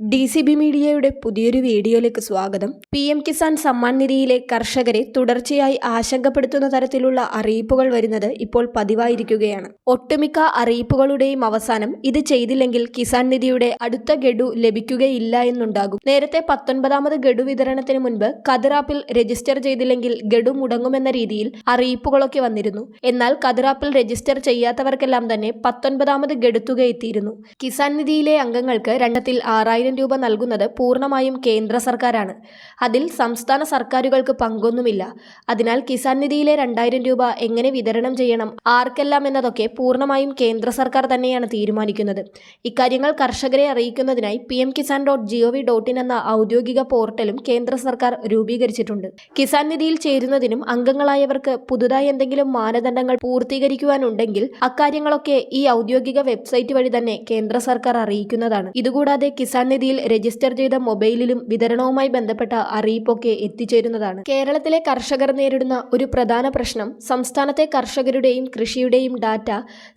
D C B മീഡിയയുടെ പുതിയൊരു വീഡിയോയിലേക്ക് സ്വാഗതം. പി എം കിസാൻ സമ്മാൻ നിധിയിലെ കർഷകരെ തുടർച്ചയായി ആശങ്കപ്പെടുത്തുന്ന തരത്തിലുള്ള അറിയിപ്പുകൾ വരുന്നത് ഇപ്പോൾ പതിവായിരിക്കുകയാണ്. ഒട്ടുമിക്ക അറിയിപ്പുകളുടെയും അവസാനം ഇത് ചെയ്തില്ലെങ്കിൽ കിസാൻ നിധിയുടെ അടുത്ത ഗഡു ലഭിക്കുകയില്ല എന്നുണ്ടാകും. നേരത്തെ പത്തൊൻപതാമത് ഗഡു വിതരണത്തിന് മുൻപ് കതിറാപ്പിൽ രജിസ്റ്റർ ചെയ്തില്ലെങ്കിൽ ഗഡു മുടങ്ങുമെന്ന രീതിയിൽ അറിയിപ്പുകളൊക്കെ വന്നിരുന്നു. എന്നാൽ കതിറാപ്പിൽ രജിസ്റ്റർ ചെയ്യാത്തവർക്കെല്ലാം തന്നെ പത്തൊൻപതാമത് ഗഡുത്തുക എത്തിയിരുന്നു. കിസാൻ നിധിയിലെ അംഗങ്ങൾക്ക് രണ്ടത്തിൽ ആറായിരം രൂപ നൽകുന്നത് പൂർണമായും കേന്ദ്ര സർക്കാരാണ്. അതിൽ സംസ്ഥാന സർക്കാരുകൾക്ക് പങ്കൊന്നുമില്ല. അതിനാൽ കിസാൻ നിധിയിലെ രണ്ടായിരം രൂപ എങ്ങനെ വിതരണം ചെയ്യണം ആർക്കെല്ലാം എന്നതൊക്കെ പൂർണമായും കേന്ദ്ര സർക്കാർ തന്നെയാണ് തീരുമാനിക്കുന്നത്. ഇക്കാര്യങ്ങൾ കർഷകരെ അറിയിക്കുന്നതിനായി P M Kisan dot G O V dot in എന്ന ഔദ്യോഗിക പോർട്ടലും കേന്ദ്ര സർക്കാർ രൂപീകരിച്ചിട്ടുണ്ട്. കിസാൻ നിധിയിൽ ചേരുന്നതിനും അംഗങ്ങളായവർക്ക് പുതുതായി എന്തെങ്കിലും മാനദണ്ഡങ്ങൾ പൂർത്തീകരിക്കുവാനുണ്ടെങ്കിൽ അക്കാര്യങ്ങളൊക്കെ ഈ ഔദ്യോഗിക വെബ്സൈറ്റ് വഴി തന്നെ കേന്ദ്ര സർക്കാർ അറിയിക്കുന്നതാണ്. ഇതുകൂടാതെ കിസാൻ നിധിയിൽ രജിസ്റ്റർ ചെയ്ത മൊബൈലിലും വിതരണവുമായി ബന്ധപ്പെട്ട അറിയിപ്പൊക്കെ എത്തിച്ചേരുന്നതാണ്. കേരളത്തിലെ കർഷകർ നേരിടുന്ന ഒരു പ്രധാന പ്രശ്നം സംസ്ഥാനത്തെ കർഷകരുടെയും കൃഷിയുടെയും ഡാറ്റ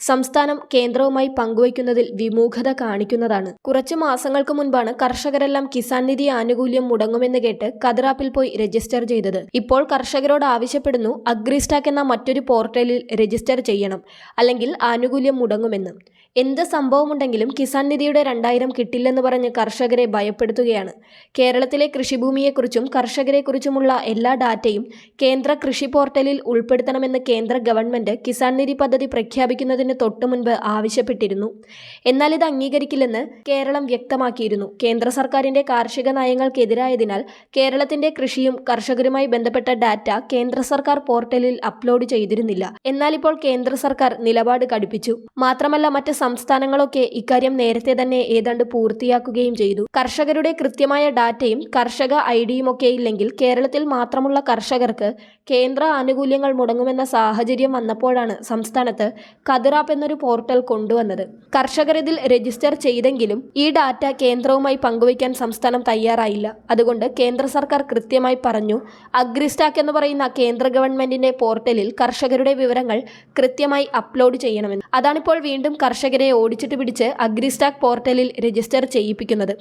സംസ്ഥാനം കേന്ദ്രവുമായി പങ്കുവയ്ക്കുന്നതിൽ വിമുഖത കാണിക്കുന്നതാണ്. കുറച്ചു മാസങ്ങൾക്ക് മുൻപാണ് കർഷകരെല്ലാം കിസാൻ നിധി ആനുകൂല്യം മുടങ്ങുമെന്ന് കേട്ട് കതിറാപ്പിൽ പോയി രജിസ്റ്റർ ചെയ്തത്. ഇപ്പോൾ കർഷകരോട് ആവശ്യപ്പെടുന്നു അഗ്രിസ്റ്റാക്ക് എന്ന മറ്റൊരു പോർട്ടലിൽ രജിസ്റ്റർ ചെയ്യണം അല്ലെങ്കിൽ ആനുകൂല്യം മുടങ്ങുമെന്ന്. എന്ത് സംഭവമുണ്ടെങ്കിലും കിസാൻ നിധിയുടെ രണ്ടായിരം കിട്ടില്ലെന്ന് പറഞ്ഞ് കർഷകരെ ഭയപ്പെടുത്തുകയാണ്. കേരളത്തിലെ കൃഷിഭൂമിയെക്കുറിച്ചും കർഷകരെക്കുറിച്ചുമുള്ള എല്ലാ ഡാറ്റയും കേന്ദ്ര കൃഷി പോർട്ടലിൽ ഉൾപ്പെടുത്തണമെന്ന് കേന്ദ്ര ഗവൺമെന്റ് കിസാൻ നിധി പദ്ധതി പ്രഖ്യാപിക്കുന്നതിന് തൊട്ടു മുൻപ് ആവശ്യപ്പെട്ടിരുന്നു. എന്നാൽ ഇത് അംഗീകരിക്കില്ലെന്ന് കേരളം വ്യക്തമാക്കിയിരുന്നു. കേന്ദ്ര സർക്കാരിന്റെ കാർഷിക നയങ്ങൾക്കെതിരായതിനാൽ കേരളത്തിന്റെ കൃഷിയും കർഷകരുമായി ബന്ധപ്പെട്ട ഡാറ്റ കേന്ദ്ര സർക്കാർ പോർട്ടലിൽ അപ്ലോഡ് ചെയ്തിരുന്നില്ല. എന്നാൽ ഇപ്പോൾ കേന്ദ്ര സർക്കാർ നിലപാട് കടുപ്പിച്ചു. മാത്രമല്ല മറ്റ് സംസ്ഥാനങ്ങളൊക്കെ ഇക്കാര്യം നേരത്തെ തന്നെ ഏതാണ്ട് പൂർത്തിയാക്കുകയും ചെയ്തു. കർഷകരുടെ കൃത്യമായ ഡാറ്റയും കർഷക ഐ ഒക്കെ ഇല്ലെങ്കിൽ കേരളത്തിൽ മാത്രമുള്ള കർഷകർക്ക് കേന്ദ്ര ആനുകൂല്യങ്ങൾ മുടങ്ങുമെന്ന സാഹചര്യം വന്നപ്പോഴാണ് സംസ്ഥാനത്ത് കതിറാപ്പ് എന്നൊരു പോർട്ടൽ കൊണ്ടുവന്നത്. കർഷകർ ഇതിൽ രജിസ്റ്റർ ചെയ്തെങ്കിലും ഈ ഡാറ്റ കേന്ദ്രവുമായി പങ്കുവയ്ക്കാൻ സംസ്ഥാനം തയ്യാറായില്ല. അതുകൊണ്ട് കേന്ദ്ര സർക്കാർ കൃത്യമായി പറഞ്ഞു അഗ്രിസ്റ്റാക്ക് എന്ന് പറയുന്ന കേന്ദ്ര ഗവൺമെന്റിന്റെ പോർട്ടലിൽ കർഷകരുടെ വിവരങ്ങൾ കൃത്യമായി അപ്ലോഡ് ചെയ്യണമെന്ന്. അതാണിപ്പോൾ വീണ്ടും കർഷകരെ ഓടിച്ചിട്ട് പിടിച്ച് അഗ്രിസ്റ്റാക് പോർട്ടലിൽ രജിസ്റ്റർ ചെയ്യിപ്പിക്കുന്നത്.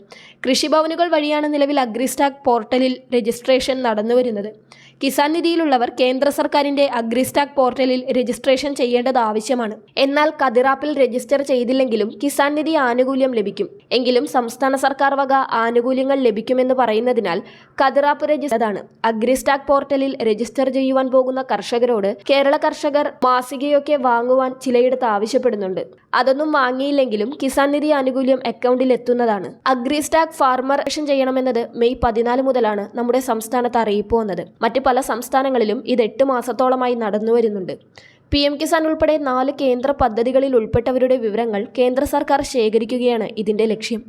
കൃഷിഭവനുകൾ വഴിയാണ് നിലവിൽ അഗ്രിസ്റ്റാക് പോർട്ടലിൽ രജിസ്ട്രേഷൻ നടന്നുവരുന്നത്. കിസാൻ നിധിയിലുള്ളവർ കേന്ദ്ര സർക്കാരിന്റെ അഗ്രിസ്റ്റാക് പോർട്ടലിൽ രജിസ്ട്രേഷൻ ചെയ്യേണ്ടത് ആവശ്യമാണ്. എന്നാൽ കതിറാപ്പിൽ രജിസ്റ്റർ ചെയ്തില്ലെങ്കിലും കിസാൻ നിധി ആനുകൂല്യം ലഭിക്കും. എങ്കിലും സംസ്ഥാന സർക്കാർ വക ആനുകൂല്യങ്ങൾ ലഭിക്കുമെന്ന് പറയുന്നതിനാൽ കതിറാപ്പ് രജിസ്റ്ററാണ്. അഗ്രിസ്റ്റാക് പോർട്ടലിൽ രജിസ്റ്റർ ചെയ്യുവാൻ പോകുന്ന കർഷകരോട് കേരള കർഷകർ മാസികയൊക്കെ വാങ്ങുവാൻ ചിലയിടത്ത് ആവശ്യപ്പെടുന്നുണ്ട്. അതൊന്നും വാങ്ങിയില്ലെങ്കിലും കിസാൻ നിധി ആനുകൂല്യം അക്കൗണ്ടിൽ എത്തുന്നതാണ്. അഗ്രിസ്റ്റാക് ഫാർമർ ചെയ്യണമെന്നത് മെയ് പതിനാല് മുതലാണ് നമ്മുടെ സംസ്ഥാനത്ത് അറിയിപ്പ് വന്നത്. മറ്റ് പല സംസ്ഥാനങ്ങളിലും ഇത് എട്ട് മാസത്തോളമായി നടന്നു വരുന്നുണ്ട് പി എം കിസാൻ ഉൾപ്പെടെ നാല് കേന്ദ്ര പദ്ധതികളിൽ ഉൾപ്പെട്ടവരുടെ വിവരങ്ങൾ കേന്ദ്ര സർക്കാർ ശേഖരിക്കുകയാണ് ഇതിന്റെ ലക്ഷ്യം.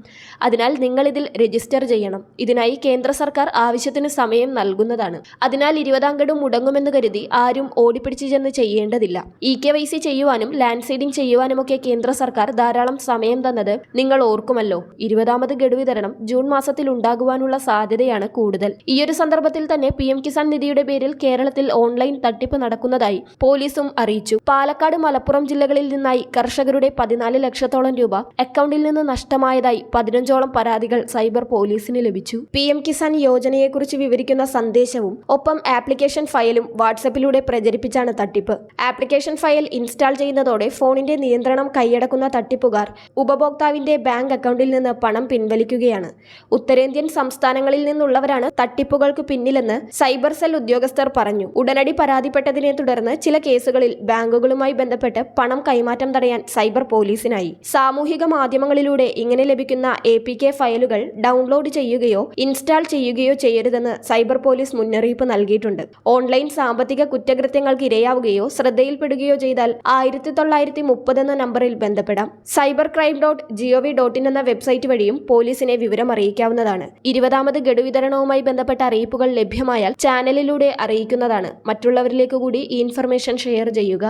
അതിനാൽ നിങ്ങൾ ഇതിൽ രജിസ്റ്റർ ചെയ്യണം. ഇതിനായി കേന്ദ്ര സർക്കാർ ആവശ്യത്തിന് സമയം നൽകുന്നതാണ്. അതിനാൽ ഇരുപതാം ഗഡു മുടങ്ങുമെന്ന് കരുതി ആരും ഓടിപ്പിടിച്ചു ചെന്ന് ചെയ്യേണ്ടതില്ല. ഇ കെ വൈ സി ചെയ്യുവാനും ലാൻഡ് സീഡിംഗ് ചെയ്യുവാനുമൊക്കെ കേന്ദ്ര സർക്കാർ ധാരാളം സമയം തന്നത് നിങ്ങൾ ഓർക്കുമല്ലോ. ഇരുപതാമത് ഗഡു വിതരണം ജൂൺ മാസത്തിൽ ഉണ്ടാകുവാനുള്ള സാധ്യതയാണ് കൂടുതൽ. ഈയൊരു സന്ദർഭത്തിൽ തന്നെ പി എം കിസാൻ നിധിയുടെ പേരിൽ കേരളത്തിൽ ഓൺലൈൻ തട്ടിപ്പ് നടക്കുന്നതായി പോലീസും അറിയിച്ചു പാലക്കാട് മലപ്പുറം ജില്ലകളിൽ നിന്നായി കർഷകരുടെ പതിനാല് ലക്ഷത്തോളം രൂപ അക്കൗണ്ടിൽ നിന്ന് നഷ്ടമായതായി പതിനഞ്ചോളം പരാതികൾ സൈബർ പോലീസിന് ലഭിച്ചു. പി എം കിസാൻ യോജനയെക്കുറിച്ച് വിവരിക്കുന്ന സന്ദേശവും ഒപ്പം ആപ്ലിക്കേഷൻ ഫയലും വാട്സപ്പിലൂടെ പ്രചരിപ്പിച്ചാണ് തട്ടിപ്പ്. ആപ്ലിക്കേഷൻ ഫയൽ ഇൻസ്റ്റാൾ ചെയ്യുന്നതോടെ ഫോണിന്റെ നിയന്ത്രണം കൈയടക്കുന്ന തട്ടിപ്പുകാർ ഉപഭോക്താവിന്റെ ബാങ്ക് അക്കൗണ്ടിൽ നിന്ന് പണം പിൻവലിക്കുകയാണ്. ഉത്തരേന്ത്യൻ സംസ്ഥാനങ്ങളിൽ നിന്നുള്ളവരാണ് തട്ടിപ്പുകൾക്ക് പിന്നിലെന്ന് സൈബർ സെൽ ഉദ്യോഗസ്ഥർ പറഞ്ഞു. ഉടനടി പരാതിപ്പെട്ടതിനെ തുടർന്ന് ചില കേസുകളിൽ ബാങ്കുകളുമായി ബന്ധപ്പെട്ട് പണം കൈമാറ്റം തടയാൻ സൈബർ പോലീസിനായി. സാമൂഹിക മാധ്യമങ്ങളിലൂടെ ഇങ്ങനെ ലഭിക്കുന്ന എ പി കെ ഫയലുകൾ ഡൗൺലോഡ് ചെയ്യുകയോ ഇൻസ്റ്റാൾ ചെയ്യുകയോ ചെയ്യരുതെന്ന് സൈബർ പോലീസ് മുന്നറിയിപ്പ് നൽകിയിട്ടുണ്ട്. ഓൺലൈൻ സാമ്പത്തിക കുറ്റകൃത്യങ്ങൾക്ക് ഇരയാവുകയോ ശ്രദ്ധയിൽപ്പെടുകയോ ചെയ്താൽ ആയിരത്തി തൊള്ളായിരത്തി മുപ്പത് എന്ന നമ്പറിൽ ബന്ധപ്പെടാം. Cyber crime dot GOV dot in എന്ന വെബ്സൈറ്റ് വഴിയും പോലീസിനെ വിവരം അറിയിക്കാവുന്നതാണ്. ഇരുപതാമത് ഗഡു വിതരണവുമായി ബന്ധപ്പെട്ട അറിയിപ്പുകൾ ലഭ്യമായാൽ ചാനലിലൂടെ അറിയിക്കുന്നതാണ്. മറ്റുള്ളവരിലേക്ക് കൂടി ഈ ഇൻഫർമേഷൻ ഷെയർ ചെയ്യുക